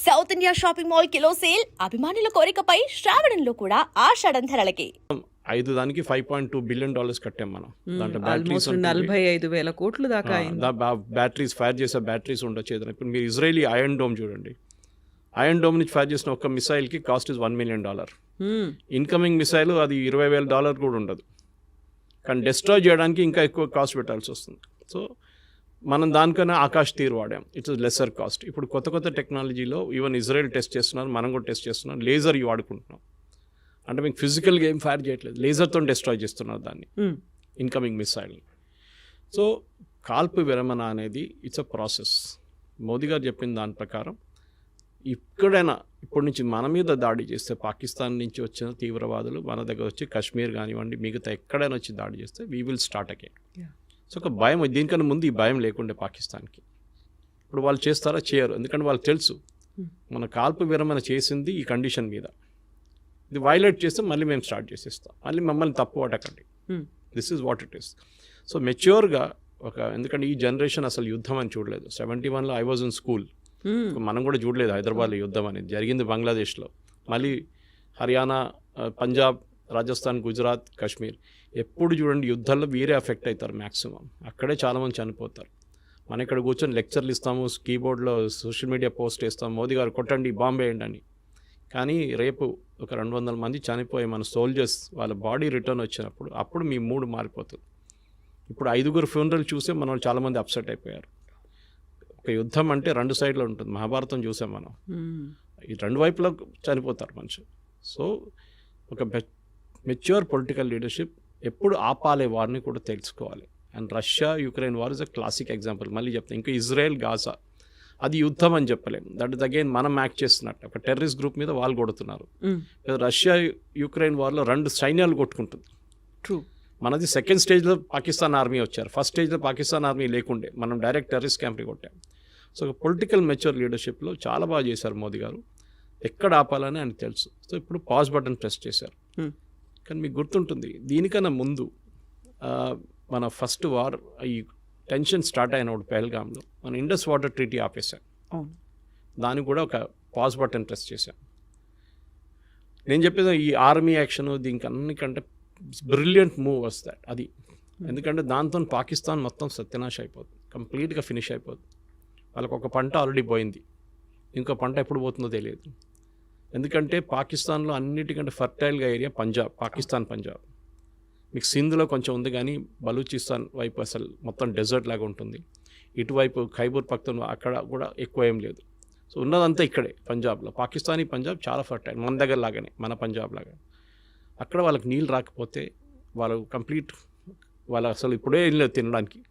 South India shopping mall kilo sale అభిమానుల కోరికపై శ్రావణంలో కూడా ఆషాఢం ధరలకి ఐదు దానికి five point two billion dollars కట్టాం మనం. దాంట్లో బ్యాటరీస్ ఆల్మోస్ట్ నలభై ఐదు వేల కోట్లు దాకా అయింది. బ్యాటరీస్ ఫైర్ చేసే బ్యాటరీస్ ఉండొచ్చు ఏదైనా. ఇప్పుడు మీరు ఇజ్రాయలీ ఐరన్ డోమ్ చూడండి. ఐరన్ డోమ్ నుంచి ఫైర్ చేసిన ఒక మిసైల్కి cost is one million dollar. Incoming missile అది ఇరవై వేల డాలర్ కూడా ఉండదు. కానీ డిస్ట్రాయ్ చేయడానికి ఇంకా ఎక్కువ కాస్ట్ పెట్టాల్సి వస్తుంది. సో మనం దానికన్నా ఆకాశ్ తీరు వాడాం. ఇట్స్ లెసర్ కాస్ట్ ఇప్పుడు కొత్త కొత్త టెక్నాలజీలో ఈవెన్ ఇజ్రాయెల్ టెస్ట్ చేస్తున్నారు మనం కూడా టెస్ట్ చేస్తున్నాం లేజర్ వాడుకుంటున్నాం. అంటే మీకు ఫిజికల్గా ఏం ఫైర్ చేయట్లేదు లేజర్తో డిస్ట్రాయ్ చేస్తున్నారు దాన్ని. ఇన్కమింగ్ మిసైల్ సో కాల్పు విరమణ అనేది ఇట్స్ అ ప్రాసెస్ మోదీ గారు చెప్పిన దాని ప్రకారం ఇక్కడైనా ఇప్పటి నుంచి మన మీద దాడి చేస్తే పాకిస్తాన్ నుంచి వచ్చిన తీవ్రవాదులు మన దగ్గర వచ్చి కాశ్మీర్ కానివ్వండి మిగతా ఎక్కడైనా వచ్చి దాడి చేస్తే we will start again. So ఒక భయం దీనికన్నా ముందు ఈ భయం లేకుండే పాకిస్తాన్కి. ఇప్పుడు వాళ్ళు చేస్తారా? చేయరు. ఎందుకంటే వాళ్ళకి తెలుసు. మన కాల్పు విరమణ చేసింది ఈ కండిషన్ మీద. ఇది వైలేట్ చేస్తే మళ్ళీ మేము స్టార్ట్ చేసేస్తాం. మళ్ళీ మమ్మల్ని తప్పు పట్టకండి. This is what it is so మెచ్యూర్గా ఒక ఎందుకంటే ఈ జనరేషన్ అసలు యుద్ధం అని చూడలేదు. సెవెంటీ వన్లో ఐ వాజ్ ఇన్ స్కూల్. మనం కూడా చూడలేదు హైదరాబాద్లో యుద్ధం అనేది. జరిగింది బంగ్లాదేశ్లో. మళ్ళీ హర్యానా పంజాబ్ రాజస్థాన్ గుజరాత్ కాశ్మీర్. ఎప్పుడు చూడండి యుద్ధాల్లో వీరే ఎఫెక్ట్ అవుతారు మ్యాక్సిమం అక్కడే చాలామంది చనిపోతారు. మన ఇక్కడ కూర్చొని లెక్చర్లు ఇస్తాము కీబోర్డ్లో సోషల్ మీడియా పోస్ట్ వేస్తాము మోదీ గారు కొట్టండి బాంబు అని. కానీ రేపు ఒక రెండు వందల మంది చనిపోయి మన సోల్జర్స్ వాళ్ళ బాడీ రిటర్న్ వచ్చినప్పుడు అప్పుడు మీ మూడు మారిపోతుంది. ఇప్పుడు ఐదుగురు ఫ్యూనరల్ చూసే మన వాళ్ళు చాలామంది అప్సెట్ అయిపోయారు. ఒక యుద్ధం అంటే రెండు సైడ్లో ఉంటుంది మహాభారతం చూసాం మనం. మ్మ్. ఈ రెండు వైపులా చనిపోతారు మనుషులు. సో ఒక మెచ్యూర్ పొలిటికల్ లీడర్షిప్ ఎప్పుడు ఆపాలే వారిని కూడా తెలుసుకోవాలి. And Russia Ukraine war is a classic example మళ్ళీ చెప్తాను ఇంకా ఇజ్రాయెల్ గాజా అది యుద్ధం అని చెప్పలేము దట్ ఇస్ అగైన్ మనం యాక్ట్ చేస్తున్నట్టు. ఒక టెర్రరిస్ట్ గ్రూప్ మీద వాళ్ళు కొడుతున్నారు. రష్యా యుక్రెయిన్ వార్లో రెండు సైన్యాలు కొట్టుకుంటుంది. ట్రూ మనది సెకండ్ స్టేజ్లో పాకిస్తాన్ ఆర్మీ వచ్చారు. ఫస్ట్ స్టేజ్లో పాకిస్తాన్ ఆర్మీ లేకుండే. మనం డైరెక్ట్ టెర్రరిస్ట్ క్యాంప్ని కొట్టాం. సో పొలిటికల్ మెచ్యూర్ లీడర్షిప్లో చాలా బాగా చేశారు మోదీ గారు. ఎక్కడ ఆపాలని ఆయన తెలుసు. సో ఇప్పుడు పాజ్ బటన్ ప్రెస్ చేశారు. Hmm. కానీ మీకు గుర్తుంటుంది దీనికన్నా ముందు మన ఫస్ట్ వార్ ఈ టెన్షన్ స్టార్ట్ అయినప్పుడు పెహల్గామ్లో మన ఇండస్ వాటర్ ట్రీటీ ఆపేశాం. దానికి కూడా ఒక పాజ్ బటన్ ప్రెస్ చేశాం. నేను చెప్పేది ఈ ఆర్మీ యాక్షన్ దీనికి అన్నికంటే బ్రిలియంట్ మూవ్ వస్తాయి అది. ఎందుకంటే దాంతో పాకిస్తాన్ మొత్తం సత్యనాశ అయిపోతుంది కంప్లీట్గా ఫినిష్ అయిపోతుంది వాళ్ళకి ఒక పంట ఆల్రెడీ పోయింది ఇంకో పంట ఎప్పుడు పోతుందో తెలియదు. ఎందుకంటే పాకిస్తాన్లో అన్నిటికంటే ఫర్టైల్గా ఏరియా పంజాబ్ పాకిస్తాన్ పంజాబ్. మీకు సింధ్లో కొంచెం ఉంది కానీ బలూచిస్తాన్ వైపు అసలు మొత్తం డెజర్ట్ లాగా ఉంటుంది. ఇటువైపు ఖైబూర్ పక్తన్ అక్కడ కూడా ఎక్కువ ఏం లేదు. సో ఉన్నదంతా ఇక్కడే పంజాబ్లో. పాకిస్తానీ పంజాబ్ చాలా ఫర్టైల్ మన దగ్గర లాగానే మన పంజాబ్ లాగా. అక్కడ వాళ్ళకి నీళ్ళు రాకపోతే వాళ్ళు కంప్లీట్ వాళ్ళు అసలు ఇప్పుడే వెళ్ళలేదు లేదు తినడానికి.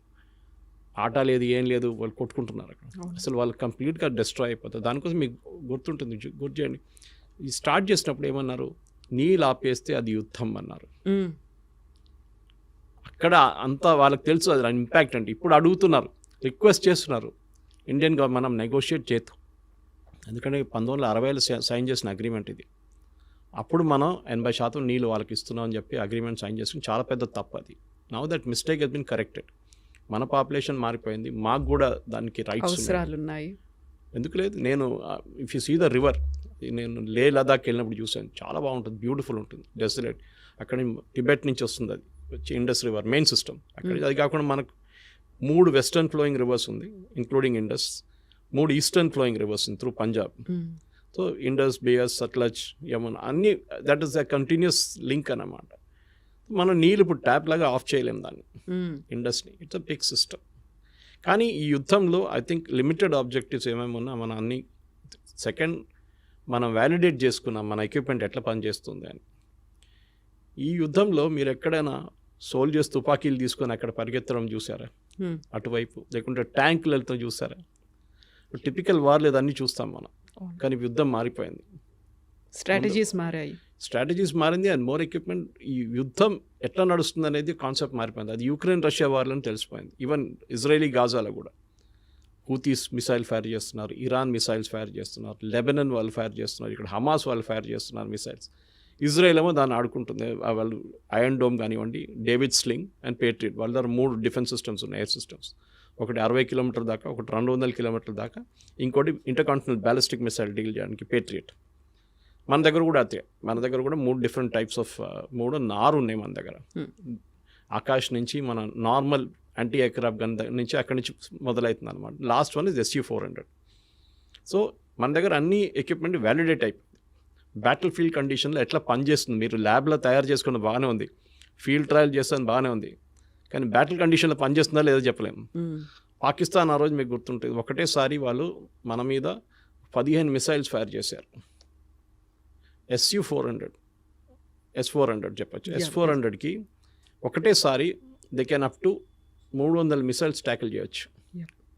ఆట లేదు ఏం లేదు వాళ్ళు కొట్టుకుంటున్నారు అక్కడ. అసలు వాళ్ళు కంప్లీట్గా డిస్ట్రాయ్ అయిపోతారు. దానికోసం మీకు గుర్తుంటుంది గుర్తు చేయండి. ఈ స్టార్ట్ చేసినప్పుడు ఏమన్నారు? నీళ్ళు ఆపేస్తే అది యుద్ధం అన్నారు. అక్కడ అంతా వాళ్ళకి తెలుసు అది ఇంపాక్ట్ అంటే ఇప్పుడు అడుగుతున్నారు రిక్వెస్ట్ చేస్తున్నారు. ఇండియన్ గవర్నమెంట్ మనం నెగోషియేట్ చేద్దాం. ఎందుకంటే పంతొమ్మిది వందల అరవైలో సైన్ చేసిన అగ్రిమెంట్ ఇది. అప్పుడు మనం ఎనభై శాతం నీళ్ళు వాళ్ళకి ఇస్తున్నాం అని చెప్పి అగ్రిమెంట్ సైన్ చేసుకుని చాలా పెద్ద తప్పు అది. Now that mistake has been corrected మన పాపులేషన్ మారిపోయింది. మాకు కూడా దానికి రైట్స్ అవసరాలు ఉన్నాయి ఎందుకు లేదు? నేను if you see the river నేను లే లదాఖ్ వెళ్ళినప్పుడు చూశాను. చాలా బాగుంటుంది. బ్యూటిఫుల్ ఉంటుంది. డెసలేట్ అక్కడ టిబెట్ నుంచి వస్తుంది అది. వచ్చి ఇండస్ రివర్ మెయిన్ సిస్టమ్ అక్కడ అది కాకుండా మనకు మూడు వెస్టర్న్ ఫ్లోయింగ్ రివర్స్ ఉంది ఇంక్లూడింగ్ ఇండస్ మూడు ఈస్టర్న్ ఫ్లోయింగ్ రివర్స్ ఉంది త్రూ పంజాబ్. సో ఇండస్ బియస్ సట్లజ్ యమున్ అన్ని that is the continuous link అన్నమాట. మనం నీళ్ళు ఇప్పుడు ట్యాప్ లాగా ఆఫ్ చేయలేం దాన్ని. Industry. It's a big system కానీ ఈ యుద్ధంలో ఐ థింక్ లిమిటెడ్ ఆబ్జెక్టివ్స్ ఏమేమి ఉన్నా మన అన్ని సెకండ్ మనం వ్యాలిడేట్ చేసుకున్నాం మన ఎక్విప్మెంట్ ఎట్లా పనిచేస్తుంది అని. ఈ యుద్ధంలో మీరు ఎక్కడైనా సోల్జర్స్ తుపాకీలు తీసుకొని అక్కడ పరిగెత్తడం చూసారా? మ్మ్. అటువైపు లేకుంటే ట్యాంకులు వెళ్తాం చూసారా టిపికల్ వార్ లేదన్నీ చూస్తాం మనం. కానీ యుద్ధం మారిపోయింది. స్ట్రాటజీస్ మారాయి. స్ట్రాటజీస్ మారింది అండ్ మోర్ ఎక్విప్మెంట్ ఈ యుద్ధం ఎట్లా నడుస్తుంది అనేది కాన్సెప్ట్ మారిపోయింది. అది యూక్రెయిన్ రష్యా వార్లను తెలిసిపోయింది. ఈవెన్ ఇజ్రాయలీ గాజాలో కూడా. హూతీస్ మిసైల్ ఫైర్ చేస్తున్నారు ఇరాన్ మిసైల్స్ ఫైర్ చేస్తున్నారు లెబనన్ వాళ్ళు ఫైర్ చేస్తున్నారు ఇక్కడ హమాస్ వాళ్ళు ఫైర్ చేస్తున్నారు మిసైల్స్ ఇజ్రాయెల్ ఏమో దాన్ని ఆడుకుంటుంది. వాళ్ళు ఐరన్ డోమ్ కానివ్వండి డేవిడ్ స్లింగ్ అండ్ పేట్రియట్ వాళ్ళ దగ్గర మూడు డిఫెన్స్ సిస్టమ్స్ ఉన్నాయి ఎయిర్ సిస్టమ్స్ ఒకటి అరవై కిలోమీటర్ దాకా ఒకటి రెండు వందల కిలోమీటర్ల దాకా. ఇంకోటి ఇంటర్కాంటినల్ బ్యాలిస్టిక్ మిసైల్ డీల్ చేయడానికి పేట్రియట్ మన దగ్గర కూడా అదే. మన దగ్గర కూడా మూడు డిఫరెంట్ టైప్స్ ఆఫ్ మూడు నారు ఉన్నాయి మన దగ్గర. ఆకాష్ నుంచి మన నార్మల్ యాంటీ ఎయిర్క్రాఫ్ట్ గన్ దగ్గర నుంచి అక్కడి నుంచి మొదలవుతుంది అనమాట last one is SU four hundred so మన దగ్గర అన్ని ఎక్విప్మెంట్ వ్యాలిడేట్ అయిపోయింది బ్యాటిల్ ఫీల్డ్ కండిషన్లో ఎట్లా పనిచేస్తుంది? మీరు ల్యాబ్లో తయారు చేసుకున్న బాగానే ఉంది. ఫీల్డ్ ట్రయల్ చేస్తాను బాగానే ఉంది. కానీ బ్యాటిల్ కండిషన్లో పనిచేస్తుందా లేదో చెప్పలేము పాకిస్తాన్ ఆ రోజు మీకు గుర్తుంటుంది. ఒకటేసారి వాళ్ళు మన మీద పదిహేను మిసైల్స్ ఫైర్ చేశారు. SU four hundred S four hundred చెప్పచ్చు ఎస్ ఫోర్. హండ్రెడ్కి ఒకటేసారి దే కెన్ అప్ టు మూడు వందల మిసైల్స్ ట్యాకిల్ చేయొచ్చు.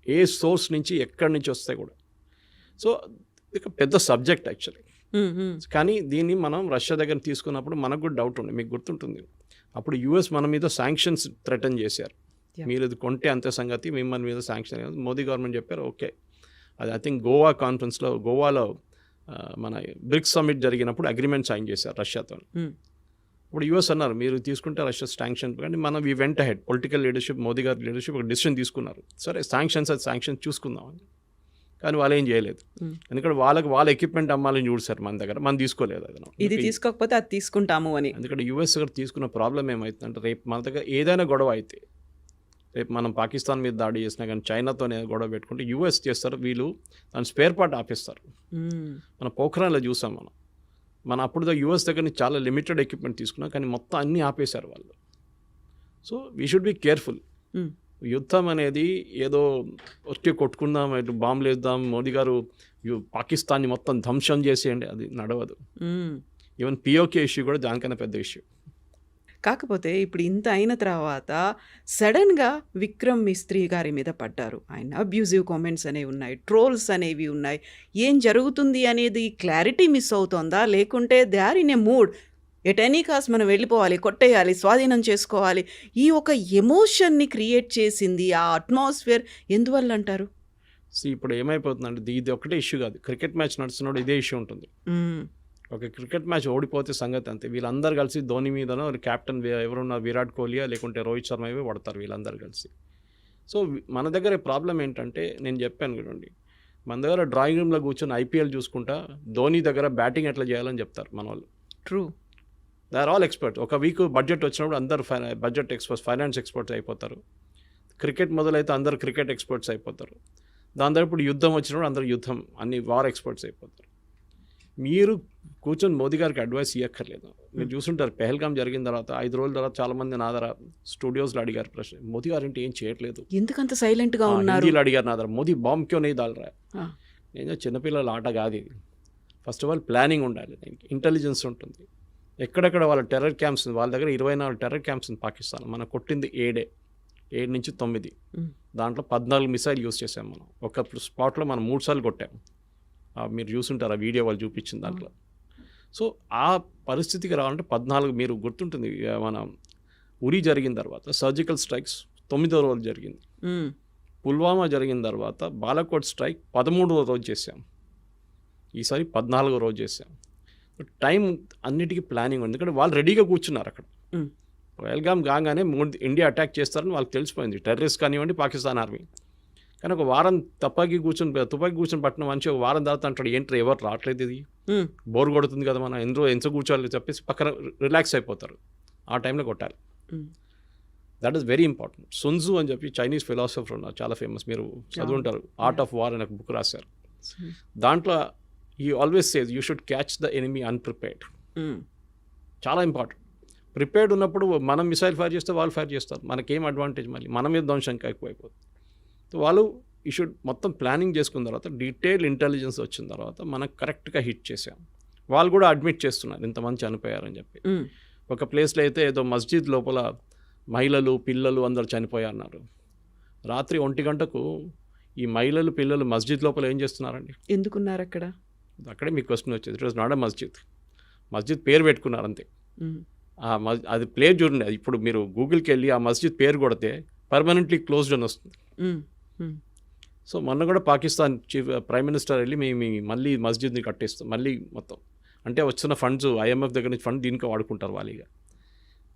ఏ సోర్స్ నుంచి ఎక్కడి నుంచి వస్తాయి కూడా సో ఇది పెద్ద సబ్జెక్ట్ యాక్చువల్లీ ఉమ్, కానీ దీన్ని మనం రష్యా దగ్గర తీసుకున్నప్పుడు మనకు కూడా డౌట్ ఉంది మీకు గుర్తుంటుంది అప్పుడు యూఎస్ మన మీద శాంక్షన్స్ థ్రెటన్ చేశారు. మీరు ఇది కొంటే అంతే సంగతి మిమ్మల్ని మీద శాంక్షన్. మోదీ గవర్నమెంట్ చెప్పారు ఓకే అది ఐ థింక్ గోవా కాన్ఫరెన్స్లో గోవాలో మన బ్రిక్స్ సమ్మిట్ జరిగినప్పుడు అగ్రిమెంట్ సైన్ చేశారు రష్యాతో. ఇప్పుడు యూఎస్ అన్నారు మీరు తీసుకుంటే రష్యా శాంక్షన్ కానీ మనం ఈ వెంట హెడ్ పొలిటికల్ లీడర్షిప్ మోదీ గారి లీడర్షిప్ ఒక డిసిషన్ తీసుకున్నారు. సరే శాంక్షన్స్ అది శాంక్షన్ చూసుకుందామని కానీ వాళ్ళు ఏం చేయలేదు. ఎందుకంటే వాళ్ళకి వాళ్ళ ఎక్విప్మెంట్ అమ్మాలని చూసారు మన దగ్గర. మనం తీసుకోలేదు అది. ఇది తీసుకోకపోతే అది తీసుకుంటాము అని. ఎందుకంటే యూఎస్ దగ్గర తీసుకున్న ప్రాబ్లం ఏమవుతుందంటే రేపు మన దగ్గర ఏదైనా గొడవ అయితే రేపు మనం పాకిస్తాన్ మీద దాడి చేసినా కానీ చైనాతోనే గొడవ పెట్టుకుంటే యూఎస్ చేస్తారు వీళ్ళు దాని స్పేర్ పార్ట్ ఆపేస్తారు. మన పోఖరాన్లో చూసాం మనం. మన అప్పుడు యూఎస్ దగ్గర నుంచి చాలా లిమిటెడ్ ఎక్విప్మెంట్ తీసుకున్నాం కానీ మొత్తం అన్నీ ఆపేశారు వాళ్ళు. So we should be careful యుద్ధం అనేది ఏదో వచ్చి కొట్టుకుందాం ఇటు బాంబులు వేద్దాం మోదీ గారు పాకిస్తాన్ని మొత్తం ధ్వంసం చేసేయండి అది నడవదు. ఈవెన్ పిఓకే ఇష్యూ కూడా దానికన్నా పెద్ద ఇష్యూ కాకపోతే ఇప్పుడు ఇంత అయిన తర్వాత సడన్గా విక్రమ్ మిస్త్రీ గారి మీద పడ్డారు. ఆయన అబ్యూజివ్ కామెంట్స్ అనేవి ఉన్నాయి ట్రోల్స్ అనేవి ఉన్నాయి. ఏం జరుగుతుంది అనేది క్లారిటీ మిస్ అవుతోందా? లేకుంటే they are in a mood at any cost మనం వెళ్ళిపోవాలి కొట్టేయాలి స్వాధీనం చేసుకోవాలి. ఈ ఒక ఎమోషన్ని క్రియేట్ చేసింది ఆ అట్మాస్ఫియర్ ఎందువల్ల అంటారు? ఇప్పుడు ఏమైపోతుందంటే ఇది- ఇది ఒకటే ఇష్యూ కాదు. క్రికెట్ మ్యాచ్ నడుస్తున్నప్పుడు ఇదే ఇష్యూ ఉంటుంది. ఒక క్రికెట్ మ్యాచ్ ఓడిపోతే సంగతి అంతే. వీళ్ళందరూ కలిసి ధోని మీదనో కెప్టెన్ ఎవరున్నా విరాట్ కోహ్లీయా లేకుంటే రోహిత్ శర్మ ఇవే పడతారు వీళ్ళందరూ కలిసి. సో మన దగ్గర ప్రాబ్లం ఏంటంటే నేను చెప్పాను చూడండి మన దగ్గర డ్రాయింగ్ రూమ్లో కూర్చొని ఐపీఎల్ చూసుకుంటా ధోని దగ్గర బ్యాటింగ్ ఎట్లా చేయాలని చెప్తారు మన వాళ్ళు true. They are all expert ఒక వీక్ బడ్జెట్ వచ్చినప్పుడు అందరు బడ్జెట్ ఎక్స్పర్ట్స్ ఫైనాన్స్ ఎక్స్పర్ట్స్ అయిపోతారు. క్రికెట్ మొదలైతే అందరు క్రికెట్ ఎక్స్పర్ట్స్ అయిపోతారు. దాని తర్వాత ఇప్పుడు యుద్ధం వచ్చినప్పుడు అందరు యుద్ధం అన్ని వార్ ఎక్స్పర్ట్స్ అయిపోతారు. మీరు కూర్చొని మోదీ గారికి అడ్వైస్ ఇవ్వక్కర్లేదు మీరు చూసుంటారు పెహల్గాం జరిగిన తర్వాత ఐదు రోజుల తర్వాత చాలామంది నా దగ్గర స్టూడియోస్లో అడిగారు ప్రశ్న. మోదీ గారు అంటే ఏం చేయట్లేదు. ఎందుకంత సైలెంట్గా ఉన్నారు? అడిగారు నా దగ్గర మోదీ బాంబ్ క్యో నెయ్యి. నేను చిన్నపిల్లల ఆట కాదు ఇది. ఫస్ట్ ఆఫ్ ఆల్ ప్లానింగ్ ఉండాలి దీనికి. ఇంటెలిజెన్స్ ఉంటుంది. ఎక్కడెక్కడ వాళ్ళ టెర్రర్ క్యాంప్స్ వాళ్ళ దగ్గర ఇరవై నాలుగు టెర్రర్ క్యాంప్స్ ఉంది పాకిస్తాన్ మనం కొట్టింది ఏడే. ఏడు నుంచి తొమ్మిది. మ్. దాంట్లో పద్నాలుగు మిసైల్ యూస్ చేసాం మనం. ఒక స్పాట్లో మనం మూడు సార్లు కొట్టాం. మీరు చూసుంటారు ఆ వీడియో వాళ్ళు చూపించిన దాంట్లో. సో ఆ పరిస్థితికి రావాలంటే పద్నాలుగు మీరు గుర్తుంటుంది మన ఉరి జరిగిన తర్వాత సర్జికల్ స్ట్రైక్స్ తొమ్మిదో రోజు జరిగింది. పుల్వామా జరిగిన తర్వాత బాలకోట్ స్ట్రైక్ పదమూడవ రోజు చేశాం. ఈసారి పద్నాలుగో రోజు చేశాం. టైం అన్నిటికీ ప్లానింగ్ ఉంది. ఎందుకంటే వాళ్ళు రెడీగా కూర్చున్నారు అక్కడ. వెల్గామ్ కాగానే మూడు ఇండియా అటాక్ చేస్తారని వాళ్ళకి తెలిసిపోయింది. టెర్రరిస్ట్ కానివ్వండి పాకిస్తాన్ ఆర్మీ కానీ ఒక వారం తప్పాకి కూర్చొని తుపాకి కూర్చొని పట్టిన మంచి ఒక వారం తర్వాత అంటాడు ఏంటి ఎవరు రావట్లేదు ఇది. బోర్ కొడుతుంది కదా మనం ఎంతో ఎంత కూర్చోాలి చెప్పేసి పక్కన రిలాక్స్ అయిపోతారు. ఆ టైంలో కొట్టాలి. That is very important Sun Tzu అని చెప్పి చైనీస్ ఫిలాసఫర్ ఉన్నారు చాలా ఫేమస్ మీరు చదువుంటారు. ఆర్ట్ ఆఫ్ వార్ అనే ఒక బుక్ రాశారు. దాంట్లో ఈ always says you should catch the enemy unprepared. చాలా ఇంపార్టెంట్ ప్రిపేర్డ్ ఉన్నప్పుడు మనం మిసైల్ ఫైర్ చేస్తే వాళ్ళు ఫైర్ చేస్తారు. మనకేం అడ్వాంటేజ్ మళ్ళీ? మన మీద ధ్వంసం ఎక్కువైపోతుంది. వాళ్ళు ఈ షుడ్ మొత్తం ప్లానింగ్ చేసుకున్న తర్వాత డీటెయిల్ ఇంటెలిజెన్స్ వచ్చిన తర్వాత మనం కరెక్ట్గా హిట్ చేసాం. వాళ్ళు కూడా అడ్మిట్ చేస్తున్నారు ఇంతమంది చనిపోయారని చెప్పి. ఒక ప్లేస్లో అయితే ఏదో మస్జిద్ లోపల మహిళలు పిల్లలు అందరు చనిపోయారన్నారు. రాత్రి ఒంటి గంటకు ఈ మహిళలు పిల్లలు మస్జిద్ లోపల ఏం చేస్తున్నారండి? ఎందుకున్నారు అక్కడ అక్కడే మీకు క్వశ్చన్ వచ్చేది. It was not a masjid. మస్జిద్ పేరు పెట్టుకున్నారు అంతే. ఆ మస్ అది ప్లేస్ చూడండి. అది ఇప్పుడు మీరు గూగుల్కి వెళ్ళి ఆ మస్జిద్ పేరు కొడితే పర్మనెంట్లీ క్లోజ్డ్ అని వస్తుంది. సో మొన్న కూడా పాకిస్తాన్ చీఫ్ ప్రైమ్ మినిస్టర్ వెళ్ళి మేము మీ మళ్ళీ మస్జిద్ని కట్టేస్తాం మళ్ళీ మొత్తం. అంటే వచ్చిన ఫండ్స్ ఐఎంఎఫ్ దగ్గర నుంచి ఫండ్ దీనికి వాడుకుంటారు వాళ్ళు ఇక.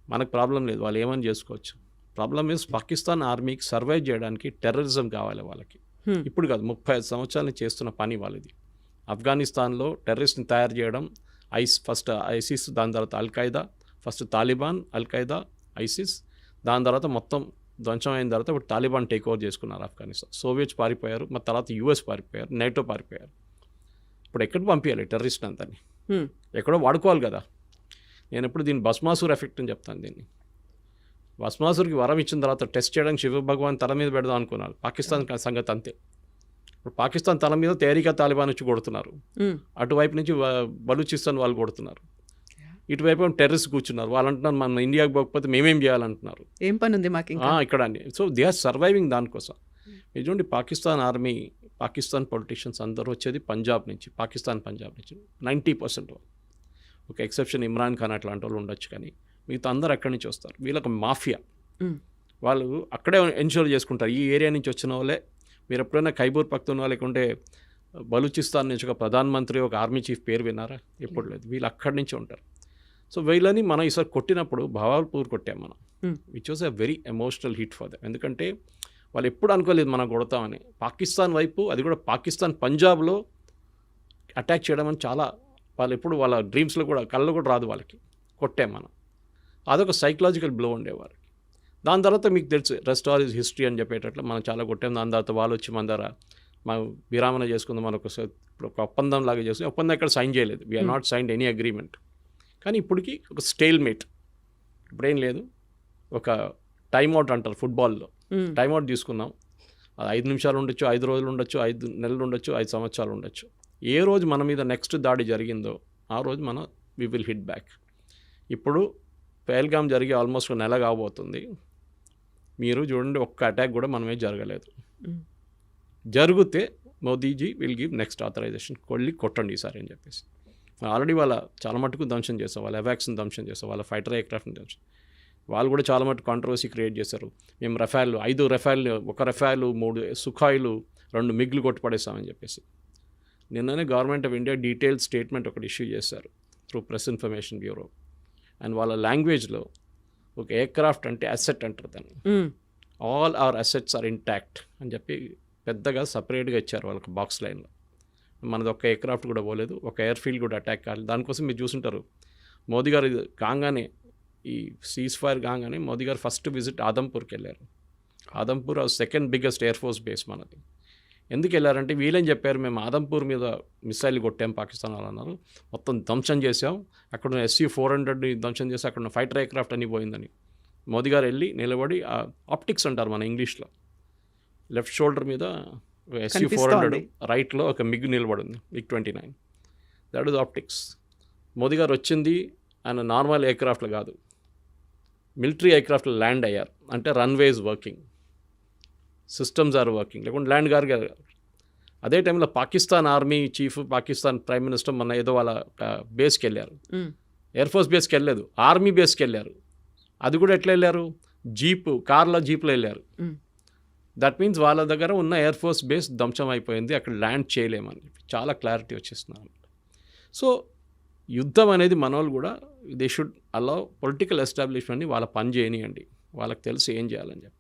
మనకు ప్రాబ్లం లేదు వాళ్ళు ఏమని చేసుకోవచ్చు? ప్రాబ్లమ్ ఇస్ పాకిస్తాన్ ఆర్మీకి సర్వైవ్ చేయడానికి టెర్రరిజం కావాలి వాళ్ళకి. Hmm. ఇప్పుడు కాదు ముప్పై ఐదు సంవత్సరాల చేస్తున్న పని వాళ్ళది. ఆఫ్ఘనిస్తాన్లో టెర్రరిస్ట్ని తయారు చేయడం ఐస్ ఫస్ట్ ఐసిస్ దాని తర్వాత Al Qaeda first Taliban Al Qaeda ISIS దాని తర్వాత మొత్తం ధ్వంసం అయిన తర్వాత ఇప్పుడు తాలిబాన్ టేక్ ఓవర్ చేసుకున్నారు ఆఫ్ఘనిస్తాన్. సోవియట్స్ పారిపోయారు మరి తర్వాత యూఎస్ పారిపోయారు నేటో పారిపోయారు. ఇప్పుడు ఎక్కడికి పంపించాలి టెర్రరిస్ట్ అంతని. ఎక్కడో వాడుకోవాలి కదా. నేను ఎప్పుడు దీన్ని భస్మాసుర్ ఎఫెక్ట్ అని చెప్తాను దీన్ని. భస్మాసుర్కి వరం ఇచ్చిన తర్వాత టెస్ట్ చేయడానికి శివ భగవాన్ తల మీద పెడదాం అనుకున్నారు. పాకిస్తాన్ సంగతి అంతే. ఇప్పుడు పాకిస్తాన్ తల మీద తేరికా తాలిబాన్ వచ్చి కొడుతున్నారు. అటువైపు నుంచి బలూచిస్తాన్ వాళ్ళు కొడుతున్నారు. ఇటువైపు ఏమో టెర్రరిస్ట్ కూర్చున్నారు. వాళ్ళు అంటున్నారు మన ఇండియాకి పోకపోతే మేమేం చేయాలంటున్నారు. ఏం పని ఉంది మాకు ఇక్కడ అని సో దే ఆర్ సర్వైవింగ్ దానికోసం. ఇది చూడండి పాకిస్తాన్ ఆర్మీ పాకిస్తాన్ పొలిటీషియన్స్ అందరూ వచ్చేది పంజాబ్ నుంచి పాకిస్తాన్ పంజాబ్ నుంచి. నైంటీ పర్సెంట్ ఒక ఎక్సెప్షన్ ఇమ్రాన్ ఖాన్ అట్లాంటి వాళ్ళు ఉండొచ్చు కానీ మిగతా అందరూ అక్కడి నుంచి వస్తారు? వీళ్ళకి మాఫియా. వాళ్ళు అక్కడే ఎన్షూర్ చేసుకుంటారు. ఈ ఏరియా నుంచి వచ్చిన వాళ్ళే. మీరు ఎప్పుడైనా ఖైబూర్ పఖ్తూన్వా లేకుంటే బలూచిస్తాన్ నుంచి ఒక ప్రధానమంత్రి ఒక ఆర్మీ చీఫ్ పేరు విన్నారా? ఎప్పుడు లేదు. వీళ్ళు అక్కడి నుంచి ఉంటారు. సో వీళ్ళని మనం ఈసారి కొట్టినప్పుడు భవాల్పూర్ కొట్టాం మనం. Which was a very emotional hit for them ఎందుకంటే వాళ్ళు ఎప్పుడు అనుకోలేదు మనం కొడతామని. పాకిస్తాన్ వైపు అది కూడా పాకిస్తాన్ పంజాబ్లో అటాక్ చేయడం అని చాలా వాళ్ళు ఎప్పుడు వాళ్ళ డ్రీమ్స్లో కూడా కళ్ళు కూడా రాదు వాళ్ళకి. కొట్టాం మనం. అదొక సైకలాజికల్ బ్లో ఉండేవారు దాని తర్వాత మీకు తెలుసు రెస్ట్ ఆల్ ఇస్ హిస్టరీ అని చెప్పేటట్లు మనం చాలా కొట్టాం. దాని తర్వాత వాళ్ళు వచ్చి మన దగ్గర మనం విరామణ చేసుకుందాం మనం ఒక ఒప్పందం లాగా చేసి ఒప్పందం ఎక్కడ సైన్ చేయలేదు. We're not signed any agreement కానీ ఇప్పటికి ఒక స్టేల్ మేట్ ఇప్పుడేం లేదు. ఒక టైం అవుట్ అంటారు ఫుట్బాల్లో. టైం అవుట్ తీసుకున్నాం అది ఐదు నిమిషాలు ఉండొచ్చు ఐదు రోజులు ఉండొచ్చు ఐదు నెలలు ఉండొచ్చు ఐదు సంవత్సరాలు ఉండొచ్చు. ఏ రోజు మన మీద నెక్స్ట్ దాడి జరిగిందో ఆ రోజు మనం వి విల్ హిట్ బ్యాక్ ఇప్పుడు పేల్గామ్ జరిగి ఆల్మోస్ట్ నెల కాబోతుంది. మీరు చూడండి ఒక్క అటాక్ కూడా మనమే జరగలేదు. జరిగితే Modiji will give next authorisation కొళ్ళి కొట్టండి ఈసారి అని చెప్పేసి. ఆల్రెడీ వాళ్ళ చాలా మటుకు ధ్వంసం చేస్తాం వాళ్ళ ఎవాక్స్ని ధ్వంసం చేస్తాం వాళ్ళ ఫైటర్ ఎయిర్క్రాఫ్ట్ని ధ్వంసం వాళ్ళు కూడా చాలా మటుకు కాంట్రవర్సీ క్రియేట్ చేశారు. మేము రఫాల్ ఐదు రఫాల్ ఒక రఫాల్ మూడు సుఖాయిలు రెండు మిగ్లు కొట్టుపడేస్తామని చెప్పేసి. నిన్ననే government of India detail statement ఒకటి ఇష్యూ చేశారు through press information bureau and వాళ్ళ లాంగ్వేజ్లో ఒక ఎయిర్క్రాఫ్ట్ అంటే అసెట్ అంటారు దాన్ని. All our assets are intact అని చెప్పి పెద్దగా సపరేట్గా ఇచ్చారు వాళ్ళకి బాక్స్ లైన్లో మనది ఒక్క ఎయిర్క్రాఫ్ట్ కూడా పోలేదు ఒక ఎయిర్ ఫీల్డ్ కూడా అటాక్ కాలేదు. దానికోసం మీరు చూసుంటారు. మోదీ గారు కాగానే ఈ సీజ్ ఫైర్ కాగానే మోదీ గారు ఫస్ట్ విజిట్ ఆదంపూర్కి వెళ్ళారు. Adampur second biggest air force base మనది. ఎందుకు వెళ్ళారంటే వీళ్ళని చెప్పారు మేము ఆదంపూర్ మీద మిసైల్ కొట్టాం పాకిస్తాన్ వాళ్ళు అన్నారు. మొత్తం ధ్వంసం చేసాం అక్కడ ఉన్న ఎస్సీ ఫోర్ హండ్రెడ్ని ధ్వంసం చేసి అక్కడ ఉన్న ఫైటర్ ఎయిర్క్రాఫ్ట్ అని పోయిందని. మోదీ గారు వెళ్ళి నిలబడి ఆప్టిక్స్ అంటారు మన ఇంగ్లీష్లో. లెఫ్ట్ షోల్డర్ మీద ఎస్సీ ఫోర్ హండ్రెడ్. రైట్లో ఒక మిగ్ నిలబడి ఉంది MiG twenty nine that is optics Modi garu వచ్చింది ఆయన నార్మల్ ఎయిర్క్రాఫ్ట్లు కాదు. మిలిటరీ ఎయిర్క్రాఫ్ట్లు ల్యాండ్ అయ్యారు. అంటే runways working systems are working లేకుంటే ల్యాండ్ గారు గారు. అదే టైంలో Pakistan army chief Pakistan prime minister మొన్న ఏదో వాళ్ళ బేస్కి వెళ్ళారు. ఎయిర్ ఫోర్స్ బేస్కి వెళ్ళలేదు. ఆర్మీ బేస్కి వెళ్ళారు. అది కూడా ఎట్లా వెళ్ళారు? జీపు కార్లో జీప్లో వెళ్ళారు. దట్ మీన్స్ వాళ్ళ దగ్గర ఉన్న ఎయిర్ ఫోర్స్ బేస్ ధ్వంసం అయిపోయింది. అక్కడ ల్యాండ్ చేయలేమని చెప్పి చాలా క్లారిటీ వచ్చేస్తున్నారు. సో యుద్ధం అనేది మన వాళ్ళు కూడా దే షుడ్ అలా పొలిటికల్ ఎస్టాబ్లిష్మెంట్ని వాళ్ళ పని చేయనియండి. వాళ్ళకి తెలిసి ఏం చేయాలని చెప్పి.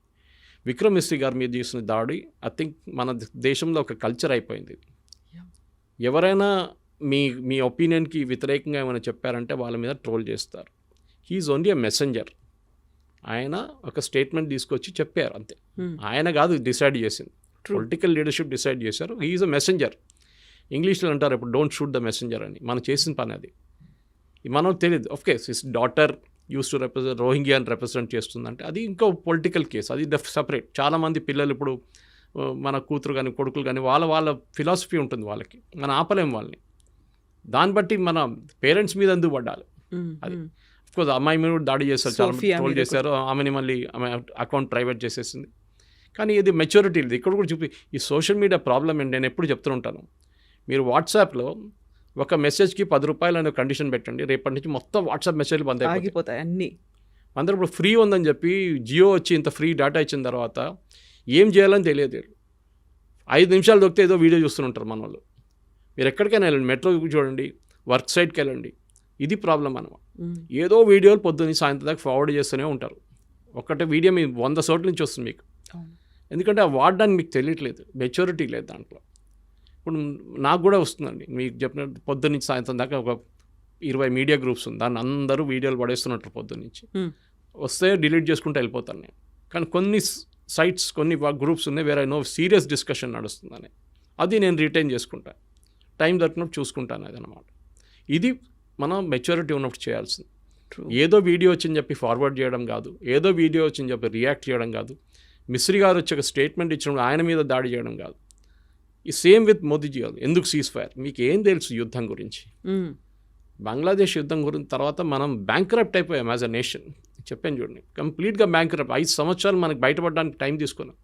విక్రమ్ మిస్త్రీ గారి మీద చేసిన దాడి ఐ థింక్ మన దేశంలో ఒక కల్చర్ అయిపోయింది. ఎవరైనా మీ మీ ఒపీనియన్కి వ్యతిరేకంగా ఏమైనా చెప్పారంటే వాళ్ళ మీద ట్రోల్ చేస్తారు. హీఈస్ ఓన్లీ ఎ మెసెంజర్ ఆయన ఒక స్టేట్మెంట్ తీసుకొచ్చి చెప్పారు అంతే. Hmm. ఆయన కాదు డిసైడ్ చేసింది. పొలిటికల్ లీడర్షిప్ డిసైడ్ చేశారు. హీఈస్ అ మెసెంజర్ ఇంగ్లీష్లో అంటారు ఇప్పుడు డోంట్ షూట్ ద మెసెంజర్ అని. మనం చేసిన పని అది. మనం తెలియదు. Of case his daughter uses to represent రోహింగ్యాని represent చేస్తుందంటే అది ఇంకో పొలిటికల్ కేసు అది సపరేట్ చాలామంది పిల్లలు ఇప్పుడు మన కూతురు కానీ కొడుకులు కానీ వాళ్ళ వాళ్ళ ఫిలాసఫీ ఉంటుంది వాళ్ళకి. మనం ఆపలేం వాళ్ళని. దాన్ని బట్టి మన పేరెంట్స్ మీద ఎందుకు పడ్డాలి? Hmm. అది. కోర్స్ అమ్మాయి మీద కూడా దాడి చేస్తారు చాలా ట్రోల్ చేశారు. ఆమెని మళ్ళీ ఆమె అకౌంట్ ప్రైవేట్ చేసేసింది. కానీ ఇది మెచ్యూరిటీ ఇది ఇక్కడ కూడా చూపి ఈ సోషల్ మీడియా ప్రాబ్లం ఏంటి? నేను ఎప్పుడు చెప్తూ ఉంటాను. మీరు వాట్సాప్లో ఒక మెసేజ్కి పది రూపాయలు అనే కండిషన్ పెట్టండి. రేపటి నుంచి మొత్తం వాట్సాప్ మెసేజ్లు బంద్ అయిపోతాయి. అన్ని. అందరూ ఇప్పుడు ఫ్రీ ఉందని చెప్పి జియో వచ్చి ఇంత ఫ్రీ డేటా ఇచ్చిన తర్వాత ఏం చేయాలని తెలియదు ఐదు నిమిషాలు దొరికితే ఏదో వీడియో చూస్తుంటారు మన వాళ్ళు మీరు ఎక్కడికైనా వెళ్ళండి. మెట్రో చూడండి. వర్క్ సైట్కి వెళ్ళండి. ఇది ప్రాబ్లం అనమాట. ఏదో వీడియోలు పొద్దున్న సాయంత్రం దాకా ఫార్వర్డ్ చేస్తూనే ఉంటారు. ఒక్కటే వీడియో మీ వంద చోట్ల నుంచి వస్తుంది మీకు. ఎందుకంటే ఆ వాడడానికి మీకు తెలియట్లేదు. మెచ్యూరిటీ లేదు దాంట్లో. ఇప్పుడు నాకు కూడా వస్తుందండి. మీకు చెప్పినట్టు పొద్దున్న నుంచి సాయంత్రం దాకా ఒక ఇరవై మీడియా గ్రూప్స్ ఉంది. దాన్ని అందరూ వీడియోలు పడేస్తున్నట్టు పొద్దున్న నుంచి. వస్తే డిలీట్ చేసుకుంటూ వెళ్ళిపోతాను నేను. కానీ కొన్ని సైట్స్ కొన్ని గ్రూప్స్ ఉన్నాయి వేరే నో సీరియస్ డిస్కషన్ నడుస్తుందని. అది నేను రిటైన్ చేసుకుంటా. టైం దొరికినప్పుడు చూసుకుంటాను అది అనమాట ఇది మనం మెచ్యూరిటీ ఉన్నప్పుడు చేయాల్సింది. ఏదో వీడియో వచ్చింది చెప్పి ఫార్వర్డ్ చేయడం కాదు. ఏదో వీడియో వచ్చింది చెప్పి రియాక్ట్ చేయడం కాదు. మిస్రి గారు వచ్చి ఒక స్టేట్మెంట్ ఇచ్చినప్పుడు ఆయన మీద దాడి చేయడం కాదు. ఈ సేమ్ విత్ మోదీజీ గారు. ఎందుకు సీజ్ ఫైర్ మీకు ఏం తెలుసు యుద్ధం గురించి. బంగ్లాదేశ్ యుద్ధం గురించి తర్వాత మనం బ్యాంక్రప్ట్ అయిపోయాం యాజ్ అ నేషన్ చెప్పాను చూడండి. కంప్లీట్గా బ్యాంక్రప్ట్ ఐదు సంవత్సరాలు మనకు బయటపడడానికి టైం తీసుకున్నాం.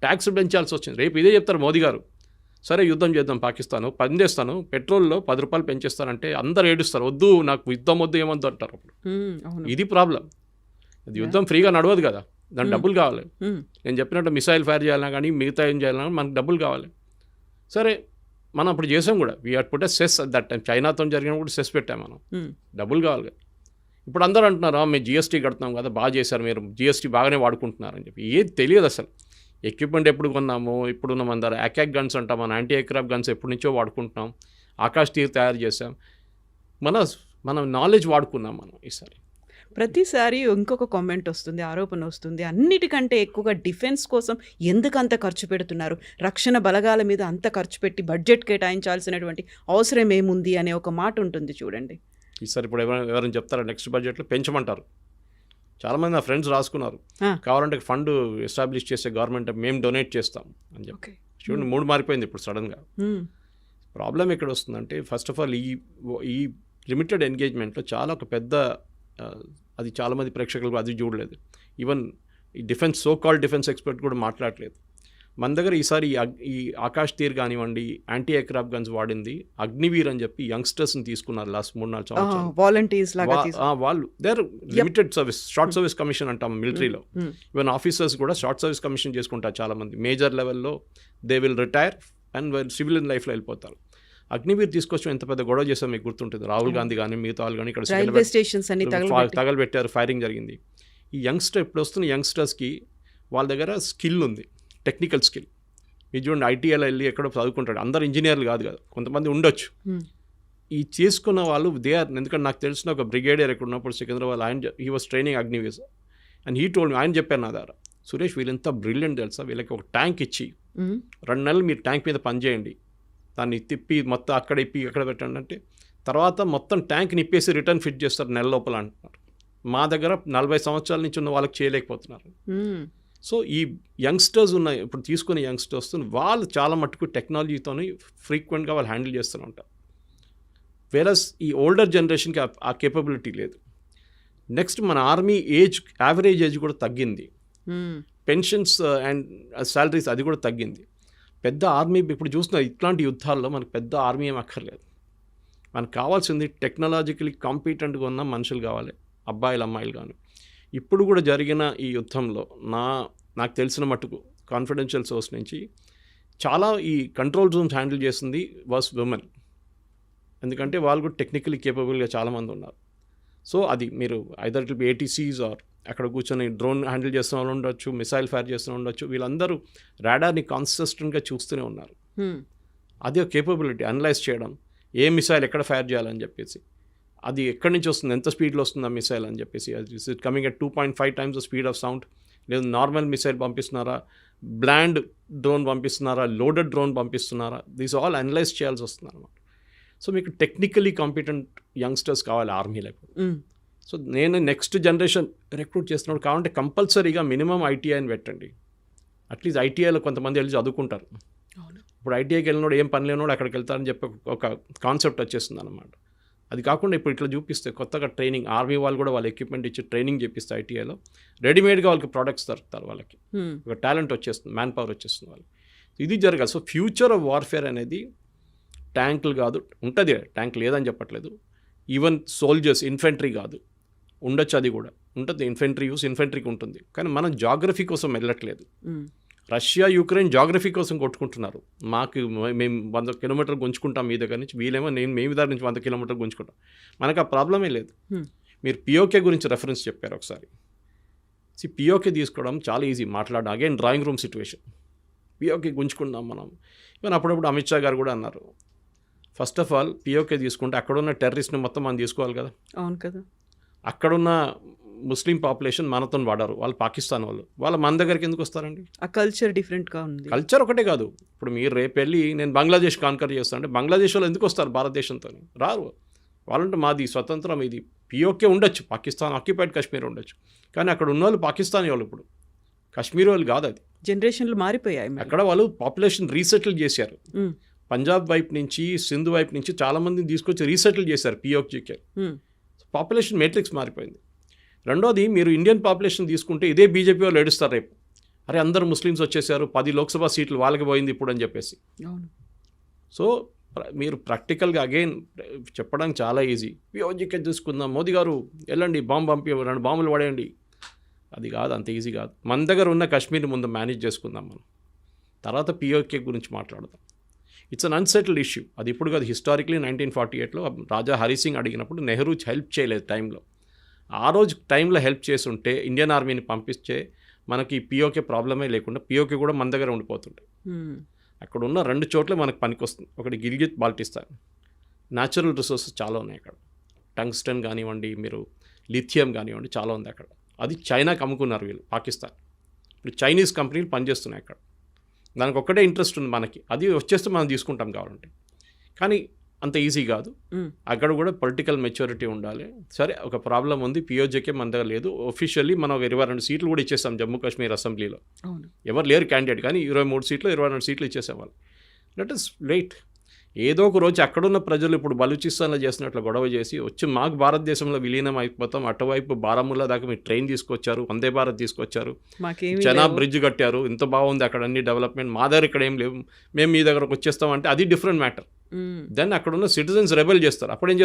ట్యాక్స్ పెంచాల్సి వచ్చింది. రేపు ఇదే చెప్తారు మోదీ గారు. సరే యుద్ధం చేద్దాం పాకిస్తాను. పని చేస్తాను పెట్రోల్లో పది రూపాయలు పెంచేస్తానంటే అందరు ఏడుస్తారు. వద్దు నాకు యుద్ధం వద్దు ఏమొద్దు అంటారు అప్పుడు. ఇది ప్రాబ్లం. అది యుద్ధం ఫ్రీగా నడవదు కదా. దానికి Hmm. డబ్బులు కావాలి. నేను చెప్పినట్టు మిసైల్ ఫైర్ చేయాలన్నా కానీ మిగతా ఏం చేయాలన్నా మనకు డబ్బులు కావాలి. సరే మనం అప్పుడు చేసాం కూడా. We had put cess that time చైనాతో జరిగిన కూడా సెస్ పెట్టాం మనం. డబ్బులు కావాలి. కదా ఇప్పుడు అందరూ అంటున్నారు "ఆ, మేము జిఎస్టీ కడుతున్నాం కదా బాగా చేశారు మీరు. జిఎస్టీ బాగానే వాడుకుంటున్నారని చెప్పి. ఏది తెలియదు అసలు. ఎక్విప్మెంట్ ఎప్పుడు కొన్నాము ఇప్పుడున్న మన దగ్గర అకాక్ గన్స్ అంటాం మన యాంటీ ఎయిర్క్రాఫ్ట్ గన్స్ ఎప్పటి నుంచో వాడుకుంటున్నాం ఆకాష్ తీర్ తయారు చేసాం మన మనం నాలెడ్జ్ వాడుకున్నాం మనం ఈసారి. ప్రతిసారి ఇంకొక కామెంట్ వస్తుంది ఆరోపణ వస్తుంది అన్నిటికంటే ఎక్కువగా డిఫెన్స్ కోసం ఎందుకు అంత ఖర్చు పెడుతున్నారు? రక్షణ బలగాల మీద అంత ఖర్చు పెట్టి బడ్జెట్ కేటాయించాల్సినటువంటి అవసరం ఏముంది అనే ఒక మాట ఉంటుంది చూడండి. ఈసారి ఇప్పుడు ఎవరైనా ఎవరైనా చెప్తారా నెక్స్ట్ బడ్జెట్లో పెంచమంటారు? చాలామంది నా ఫ్రెండ్స్ రాసుకున్నారు. కావాలంటే ఫండ్ ఎస్టాబ్లిష్ చేసే గవర్నమెంట్ మేము డొనేట్ చేస్తాం అని చెప్పి. ఓకే. చూడండి మూడు మారిపోయింది ఇప్పుడు సడన్గా. ప్రాబ్లం ఎక్కడ వస్తుందంటే ఫస్ట్ ఆఫ్ ఆల్ ఈ ఈ లిమిటెడ్ ఎంగేజ్మెంట్లో చాలా ఒక పెద్ద అది చాలామంది ప్రేక్షకులు అది చూడలేదు. ఈవెన్ ఈ defence so called defence expert కూడా మాట్లాడలేదు. మన దగ్గర ఈసారి ఈ ఆకాష్ తీర్ కానివ్వండి యాంటీ ఎయిర్క్రాఫ్ట్ గన్స్ వాడింది అగ్నివీర్ అని చెప్పి యంగ్స్టర్స్ని తీసుకున్నారు లాస్ట్ మూడు నాలుగు సంవత్సరాలు. వాలంటీర్స్ వాళ్ళు their limited service short service commission అంటాం మిలిటరీలో. ఈవెన్ ఆఫీసర్స్ కూడా షార్ట్ సర్వీస్ కమిషన్ చేసుకుంటారు చాలామంది. మేజర్ లెవెల్లో they will retire and civilian లైఫ్లో వెళ్ళిపోతారు. అగ్నివీర్ తీసుకొచ్చి ఎంత పెద్ద గొడవ చేసాం మీకు గుర్తుంటుంది. రాహుల్ గాంధీ కానీ మిగతా వాళ్ళు కానీ ఇక్కడ తగలబెట్టారు ఫైరింగ్ జరిగింది. ఈ యంగ్స్టర్ ఇప్పుడు వస్తున్న యంగ్స్టర్స్కి వాళ్ళ దగ్గర స్కిల్ ఉంది. Technical skill. మీరు చూడండి ఐటీఐలో వెళ్ళి ఎక్కడో చదువుకుంటాడు. అందరు ఇంజనీర్లు కాదు కదా కొంతమంది ఉండొచ్చు. ఈ చేసుకున్న వాళ్ళు దే ఆర్ ఎందుకంటే నాకు తెలిసిన ఒక బ్రిగేడియర్ ఇక్కడ ఉన్నప్పుడు సికింద్రాబాద్ ఆయన he was training Agniveers and he told ఆయన చెప్పారు నా దగ్గర సురేష్ వీళ్ళంతా బ్రిలియంట్ తెలుసా? వీళ్ళకి ఒక ట్యాంక్ ఇచ్చి. రెండు నెలలు మీరు ట్యాంక్ మీద పనిచేయండి దాన్ని తిప్పి మొత్తం అక్కడ ఇప్పి అక్కడ పెట్టండి అంటే తర్వాత మొత్తం ట్యాంక్ నిప్పేసి రిటర్న్ ఫిట్ చేస్తారు నెల లోపల అంటున్నారు. మా దగ్గర నలభై సంవత్సరాల నుంచి ఉన్న వాళ్ళకి చేయలేకపోతున్నారు. సో ఈ యంగ్స్టర్స్ ఉన్న ఇప్పుడు తీసుకునే యంగ్స్టర్స్ వాళ్ళు చాలా మట్టుకు టెక్నాలజీతోని ఫ్రీక్వెంట్గా వాళ్ళు హ్యాండిల్ చేస్తూనే ఉంటారు. వేరస్ ఈ ఓల్డర్ జనరేషన్కి ఆ- కేపబిలిటీ లేదు. నెక్స్ట్ మన ఆర్మీ ఏజ్ యావరేజ్ ఏజ్ కూడా తగ్గింది. పెన్షన్స్ అండ్ శాలరీస్ అది కూడా తగ్గింది. పెద్ద ఆర్మీ ఇప్పుడు చూస్తున్న ఇట్లాంటి యుద్ధాల్లో మనకు పెద్ద ఆర్మీ ఏం అక్కర్లేదు. మనకు కావాల్సింది టెక్నాలజికలీ కాంపిటెంట్గా ఉన్న మనుషులు కావాలి. అబ్బాయిలు అమ్మాయిలు కానీ ఇప్పుడు కూడా జరిగిన ఈ యుద్ధంలో నా నాకు తెలిసిన మట్టుకు కాన్ఫిడెన్షియల్ సోర్స్ నుంచి చాలా ఈ కంట్రోల్ రూమ్స్ హ్యాండిల్ చేసింది వాస్ ఉమెన్ ఎందుకంటే వాళ్ళు కూడా టెక్నికలీ కేపబుల్గా చాలామంది ఉన్నారు. సో అది మీరు ఐదర్ ఇట్ ఏటీసీస్ ఆర్ అక్కడ కూర్చొని డ్రోన్ హ్యాండిల్ చేస్తున్న వాళ్ళు ఉండొచ్చు మిసైల్ ఫైర్ చేస్తున్న ఉండొచ్చు వీళ్ళందరూ రాడార్ని కాన్సిస్టెంట్గా చూస్తూనే ఉన్నారు. మ్మ్. అది ఒక కేపబిలిటీ అనలైజ్ చేయడం ఏ మిసైల్ ఎక్కడ ఫైర్ చేయాలని చెప్పేసి. అది ఎక్కడి నుంచి వస్తుంది? ఎంత స్పీడ్లో వస్తుంది ఆ మిసైల్ అని చెప్పేసి. Is it coming at two point five times the speed of sound లేదు నార్మల్ మిసైల్ పంపిస్తున్నారా? బ్లాండ్ డ్రోన్ పంపిస్తున్నారా? లోడెడ్ డ్రోన్ పంపిస్తున్నారా? దీస్ ఆల్ అనలైజ్ చేయాల్సి వస్తుంది అనమాట సో మీకు టెక్నికలీ కాంపిటెంట్ యంగ్స్టర్స్ కావాలి ఆర్మీలో మ్మ్. సో నేను నెక్స్ట్ జనరేషన్ రిక్రూట్ చేస్తున్నాడు కావాలంటే కంపల్సరీగా మినిమం ఐటీఐని పెట్టండి. అట్లీస్ట్ ఐటీఐలో కొంతమంది వెళ్ళి చదువుకుంటారు. ఇప్పుడు ఐటీఐకి వెళ్ళినోడు ఏం పని లేనోడు అక్కడికి వెళ్తారని చెప్పి ఒక- ఒక కాన్సెప్ట్ వచ్చేస్తుంది అనమాట అది కాకుండా ఇప్పుడు ఇట్లా చూపిస్తే కొత్తగా ట్రైనింగ్ ఆర్మీ వాళ్ళు కూడా వాళ్ళ ఎక్విప్మెంట్ ఇచ్చి ట్రైనింగ్ చేపిస్తే ఐటీఐలో. రెడీమేడ్గా వాళ్ళకి ప్రోడక్ట్స్ దొరుకుతారు వాళ్ళకి. ఒక టాలెంట్ వచ్చేస్తుంది మ్యాన్ పవర్ వచ్చేస్తుంది వాళ్ళకి. ఇది జరగాలి. సో ఫ్యూచర్ ఆఫ్ వార్ఫేర్ అనేది ట్యాంకులు కాదు ఉంటుంది. ట్యాంక్ లేదని చెప్పట్లేదు. ఈవెన్ సోల్జర్స్ ఇన్ఫెంట్రీ కాదు. ఉండొచ్చు అది కూడా. ఉంటుంది. ఇన్ఫెంట్రీ యూస్ ఇన్ఫెంట్రీకి ఉంటుంది. కానీ మనం జాగ్రఫీ కోసం వెళ్ళట్లేదు. రష్యా యుక్రెయిన్ జాగ్రఫీ కోసం కొట్టుకుంటున్నారు. మాకు మేము వంద కిలోమీటర్లు గుంజుకుంటాం మీ దగ్గర నుంచి. వీళ్ళేమో నేను మీ దగ్గర నుంచి వంద కిలోమీటర్లు గుంజుకుంటాం. మనకు ఆ ప్రాబ్లమే లేదు. మీరు పిఓకే గురించి రెఫరెన్స్ చెప్పారు ఒకసారి. సి పిఓకే తీసుకోవడం చాలా ఈజీ మాట్లాడడం again drawing room situation POK గుంజుకుందాం మనం. ఈవెన్ అప్పుడప్పుడు అమిత్ షా గారు కూడా అన్నారు. ఫస్ట్ ఆఫ్ ఆల్ పిఓకే తీసుకుంటే అక్కడున్న టెర్రరిస్ట్ని మొత్తం మనం తీసుకోవాలి కదా. అవును కదా. అక్కడున్న ముస్లిం పాపులేషన్ మనతో వాడారు వాళ్ళు పాకిస్తాన్ వాళ్ళు. వాళ్ళ మన దగ్గరికి ఎందుకు వస్తారండి? ఆ కల్చర్ డిఫరెంట్గా ఉంది. కల్చర్ ఒకటే కాదు. ఇప్పుడు మీరు రేపు వెళ్ళి నేను బంగ్లాదేశ్ కాన్కర్ చేస్తాను అంటే బంగ్లాదేశ్ వాళ్ళు ఎందుకు వస్తారు భారతదేశంతో రారు. వాళ్ళంటే మాది స్వతంత్రం ఇది పిఓకే ఉండొచ్చు. పాకిస్తాన్ ఆక్యుపైడ్ కాశ్మీర్ ఉండొచ్చు. కానీ అక్కడ ఉన్న వాళ్ళు పాకిస్తానీ వాళ్ళు ఇప్పుడు. కాశ్మీర్ వాళ్ళు కాదు అది. జనరేషన్లు మారిపోయాయి మరి. అక్కడ వాళ్ళు పాపులేషన్ రీసెటిల్ చేశారు. పంజాబ్ వైపు నుంచి సింధు వైపు నుంచి చాలా మందిని తీసుకొచ్చి రీసెటిల్ చేశారు పిఓకేకే ఉమ్, పాపులేషన్ మేట్రిక్స్ మారిపోయింది. రెండోది మీరు ఇండియన్ పాపులేషన్ తీసుకుంటే ఇదే బీజేపీ వాళ్ళు ఏడుస్తారు రేపు. అరే అందరు ముస్లిమ్స్ వచ్చేసారు పది లోక్సభ సీట్లు వాళ్ళకి పోయింది ఇప్పుడు అని చెప్పేసి. సో మీరు ప్రాక్టికల్గా అగైన్ చెప్పడానికి చాలా ఈజీ. పిఓజికే చూసుకుందాం. మోదీ గారు వెళ్ళండి బాంబు పంపి రెండు బాంబులు పడేయండి. అది కాదు అంత ఈజీ కాదు. మన దగ్గర ఉన్న కాశ్మీర్ని ముందు మేనేజ్ చేసుకుందాం మనం. తర్వాత పిఓకే గురించి మాట్లాడదాం. ఇట్స్ అన్ అన్సెటిల్డ్ ఇష్యూ అది ఇప్పుడు కాదు హిస్టారిక్లీ నైన్టీన్ ఫార్టీ ఎయిట్లో రాజా హరి సింగ్ అడిగినప్పుడు నెహ్రూ హెల్ప్ చేయలేదు టైంలో ఆ రోజు టైంలో హెల్ప్ చేసి ఉంటే ఇండియన్ ఆర్మీని పంపిస్తే మనకి పిఓకే ప్రాబ్లమే లేకుండా పిఓకే కూడా మన దగ్గర ఉండిపోతుండే. అక్కడ ఉన్న రెండు చోట్ల మనకు పనికొస్తుంది. ఒకటి గిల్గిత్ బాల్టిస్తాన్. న్యాచురల్ రిసోర్సెస్ చాలా ఉన్నాయి అక్కడ. టంగ్స్టన్ కానివ్వండి మీరు లిథియం కానివ్వండి చాలా ఉంది అక్కడ. అది చైనాకి అమ్ముకున్నారు వీళ్ళు పాకిస్తాన్. ఇప్పుడు చైనీస్ కంపెనీలు పనిచేస్తున్నాయి అక్కడ. దానికి ఒక్కటే ఇంట్రెస్ట్ ఉంది మనకి. అది వచ్చేస్తే మనం తీసుకుంటాం కావాలంటే. కానీ అంత ఈజీ కాదు. అక్కడ కూడా పొలిటికల్ మెచ్యూరిటీ ఉండాలి. సరే ఒక ప్రాబ్లం ఉంది పిఓజేకే మన దగ్గర లేదు. ఒఫిషియల్లీ మనం ఒక ఇరవై రెండు సీట్లు కూడా ఇచ్చేస్తాం జమ్మూ కాశ్మీర్ అసెంబ్లీలో. ఎవరు లేరు క్యాండిడేట్ కానీ ఇరవై మూడు సీట్లు ఇరవై రెండు సీట్లు ఇచ్చేసేవాళ్ళు. లెట్ ఇస్ వెయిట్ ఏదో ఒక రోజు అక్కడున్న ప్రజలు ఇప్పుడు బలూచిస్తాన్లో చేసినట్లు గొడవ చేసి వచ్చి మాకు భారతదేశంలో విలీనం అయిపోతాం అటువైపు బారాముల్లా దాకా మీరు ట్రైన్ తీసుకొచ్చారు వందే భారత్ తీసుకొచ్చారు. చనా. బ్రిడ్జ్ కట్టారు ఇంత బాగుంది అక్కడ అన్ని డెవలప్మెంట్ మా దగ్గర ఇక్కడ ఏం లేవు మేము మీ దగ్గరకు వచ్చేస్తాం అంటే అది డిఫరెంట్ మ్యాటర్. దెన్ అక్కడ ఉన్న సిటిజన్స్ రెబెల్ చేస్తారు అప్పుడు ఏం చేస్తారు?